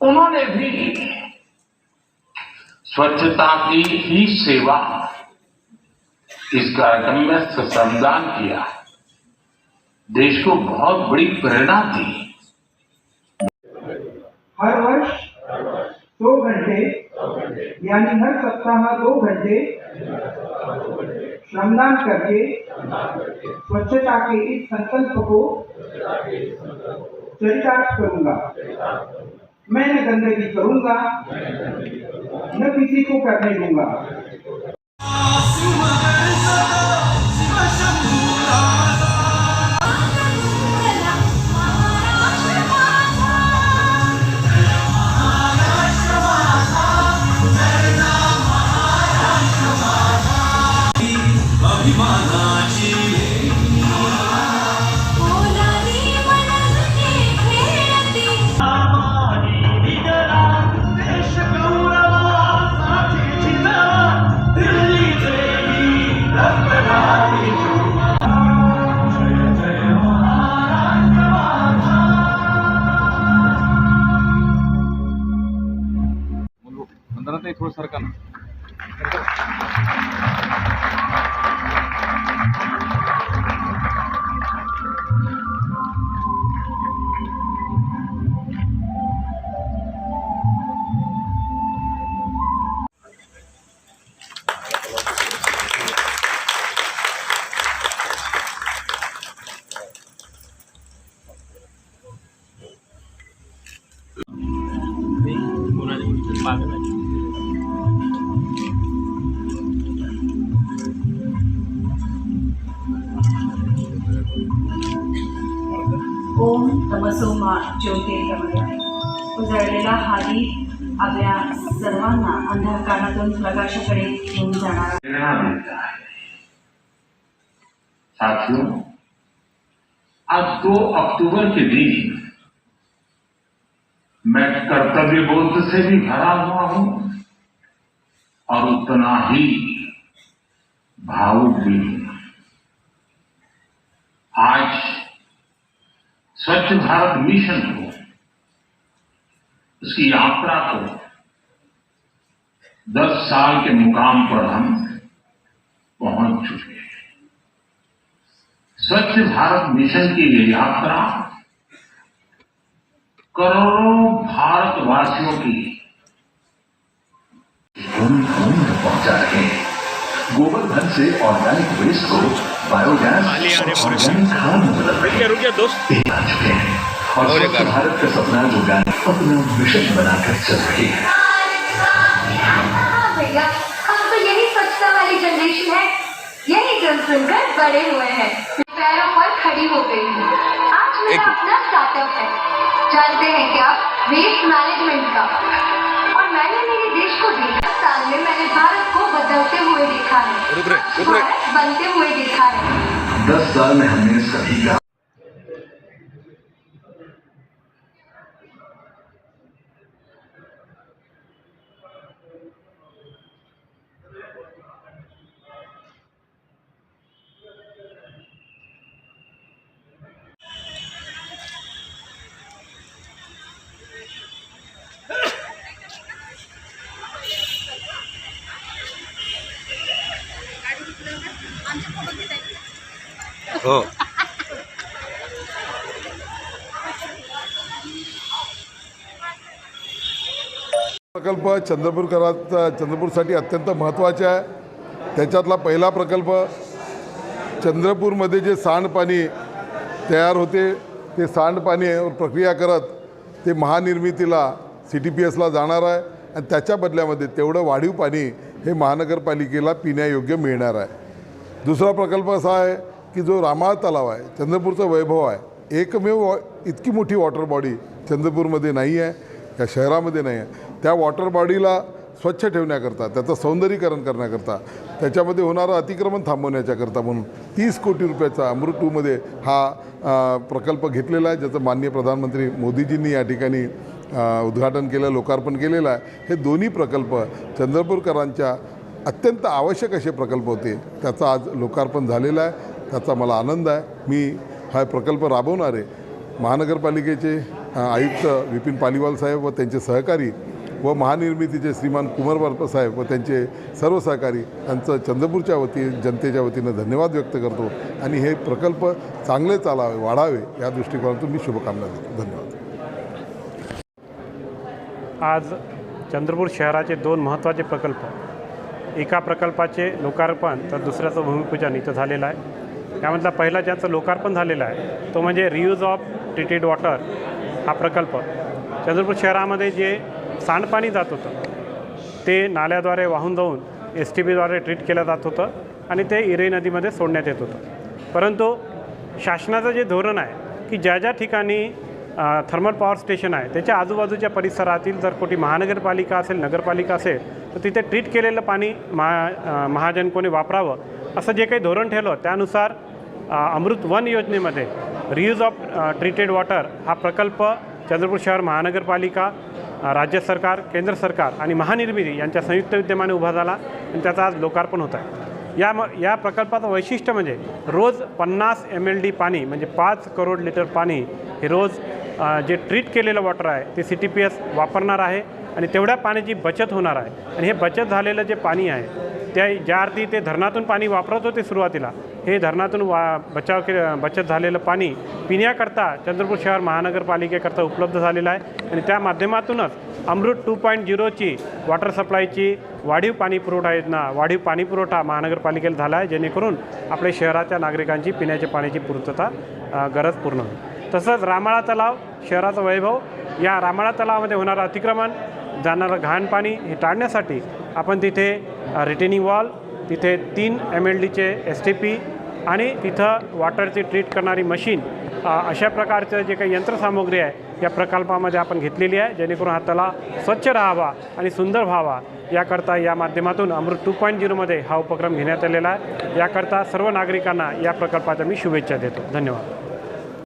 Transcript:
उन्होंने भी स्वच्छता की ही सेवा इस कार्यक्रम में श्रमदान किया। देश को बहुत बड़ी प्रेरणा दी। हर वर्ष दो घंटे, यानी हर सप्ताह दो घंटे श्रमदान करके स्वच्छता के इस संकल्प को चरितार्थ करूंगा। मैं न गंदगी करूंगा न किसी को करने दूंगा। ओलानी पंधरा ते थोडं तमसो मा ज्योतिर्गमय उजळलेला हा दीप आपल्या सर्वांना अंधकारातून प्रकाशाकडे घेऊन जाणारा. साथियों, आज दो अक्टूबर के दिन मैं कर्तव्य बोध से भी भरा हुआ हूँ और उतना ही भावुक भी हूँ। आज स्वच्छ भारत मिशन को उसकी यात्रा को दस साल के मुकाम पर हम पहुँच चुके हैं। स्वच्छ भारत मिशन की ये यात्रा करोड़ों भारतवासियों की भूमि भूमि पहुँचा रहे हैं। गोबर धन से ऑर्गेनिक वेस्ट को बायोगैस और ऑर्गेनिक खाद में बदल रहे दोस्त। आ चुके और स्वच्छ भारत का सपना जो गाने अपना मिशन बनाकर चल रही है। हाँ हम तो यही स्वच्छता वाली जनरेशन है। यही जन सुनकर बड़े हुए हैं। पैरों पर खड़ी हो गई हूँ। आज मेरा अपना स्टार्टअप है। जानते हैं क्या? वेस्ट मैनेजमेंट का। मैंने मेरे देश को देखा साल में मैंने भारत को बदलते हुए देखा है। भारत बनते हुए देखा है। दस साल में हमने सभी का हो. प्रकल्प चंद्रपूरकरात चंद्रपूरसाठी अत्यंत महत्त्वाचे आहे. त्याच्यातला पहिला प्रकल्प चंद्रपूरमध्ये जे सांडपाणी तयार होते ते सांडपाणी प्रक्रिया करत ते महानिर्मितीला सी टी पी एसला जाणार आहे. आणि त्याच्या बदल्यामध्ये तेवढं वाढीव पाणी हे महानगरपालिकेला पिण्यायोग्य मिळणार आहे. दुसरा प्रकल्प असा आहे की जो रामाळ तलाव आहे चंद्रपूरचं वैभव आहे एकमेव वॉ इतकी मोठी वॉटर बॉडी चंद्रपूरमध्ये नाही आहे या शहरामध्ये नाही आहे. त्या वॉटर बॉडीला स्वच्छ ठेवण्याकरता त्याचं सौंदर्यीकरण करण्याकरता त्याच्यामध्ये होणारं अतिक्रमण थांबवण्याच्याकरता म्हणून तीस कोटी रुपयाचा अमृत टूमध्ये हा प्रकल्प घेतलेला आहे ज्याचं माननीय प्रधानमंत्री मोदीजींनी या ठिकाणी उद्घाटन केलं लोकार्पण केलेलं आहे. हे दोन्ही प्रकल्प चंद्रपूरकरांच्या अत्यंत आवश्यक असे प्रकल्प होते त्याचं आज लोकार्पण झालेलं आहे. त्याचा मला आनंद आहे. मी हा प्रकल्प राबवणारे महानगरपालिकेचे आयुक्त विपिन पालिवाल साहेब व त्यांचे सहकारी व महानिर्मितीचे श्रीमान कुमार साहेब व त्यांचे सर्व सहकारी यांचं चंद्रपूरच्या वती जनतेच्या वतीनं धन्यवाद व्यक्त करतो आणि हे प्रकल्प चांगले चालावे वाढावे या दृष्टिकोनातून मी शुभकामना देतो. धन्यवाद. आज चंद्रपूर शहराचे दोन महत्त्वाचे प्रकल्प एका प्रकल्पाचे लोकार्पण तर दुसऱ्याचं भूमिपूजन इथं झालेलं आहे. यामधला पहिला ज्याचं लोकार्पण झालेलं आहे तो म्हणजे रियूज ऑफ ट्रीटेड वॉटर हा प्रकल्प. चंद्रपूर शहरामध्ये जे सांडपाणी जात होतं ते नाल्याद्वारे वाहून जाऊन एस टी बीद्वारे ट्रीट केलं जात होतं आणि ते इरई नदीमध्ये सोडण्यात येत होतं. परंतु शासनाचं जे धोरण आहे की ज्या ज्या ठिकाणी थर्मल पॉवर स्टेशन आहे त्याच्या आजूबाजूच्या परिसरातील जर कोणी महानगरपालिका असेल नगरपालिका असेल तर तिथे ट्रीट केलेलं पाणी महा महाजन कोणी वापरावं असं जे काही धोरण ठेवलं त्यानुसार अमृत वन योजनेमध्ये रियूज ऑफ ट्रीटेड वॉटर हा प्रकल्प चंद्रपूर शहर महानगरपालिका राज्य सरकार केंद्र सरकार आणि महानिर्मिती यांच्या संयुक्त विद्यमाने उभा झाला आणि त्याचा आज लोकार्पण होत आहे. या म या प्रकल्पाचं वैशिष्ट्य म्हणजे रोज पन्नास एम एल डी पाणी म्हणजे पाच करोड लिटर पाणी हे रोज जे ट्रीट केलेलं वॉटर आहे ते सी टी पी एस वापरणार आहे आणि तेवढ्या पाण्याची बचत होणार आहे. आणि हे बचत झालेलं जे पाणी आहे त्या ज्या अर्थी ते धरणातून पाणी वापरत होते सुरुवातीला हे धरणातून वा बचाव के बचत झालेलं पाणी पिण्याकरता चंद्रपूर शहर महानगरपालिकेकरता उपलब्ध झालेलं आहे. आणि त्या माध्यमातूनच अमृत टू पॉईंट झिरोची वॉटर सप्लायची वाढीव पाणी पुरवठा योजना वाढीव पाणी पुरवठा महानगरपालिकेला झाला आहे जेणेकरून आपल्या शहराच्या नागरिकांची पिण्याच्या पाण्याची पूर्तता गरज पूर्ण होईल. तसंच रामाळा तलाव शहराचा वैभव या रामाळा तलावामध्ये होणारं अतिक्रमण जाणारं घाण पाणी हे टाळण्यासाठी आपण तिथे रिटेनिंग वॉल तिथे तीन एम एल डीचे एस टी पी आणि तिथं वॉटरची ट्रीट करणारी मशीन अशा प्रकारचं जे काही यंत्रसामुग्री आहे या प्रकल्पामध्ये आपण घेतलेली आहे जेणेकरून हा तलाव स्वच्छ राहावा आणि सुंदर व्हावा. याकरता या माध्यमातून अमृत टू पॉईंट झिरोमध्ये हा उपक्रम घेण्यात आलेला आहे. याकरता सर्व नागरिकांना या प्रकल्पाच्या मी शुभेच्छा देतो. धन्यवाद.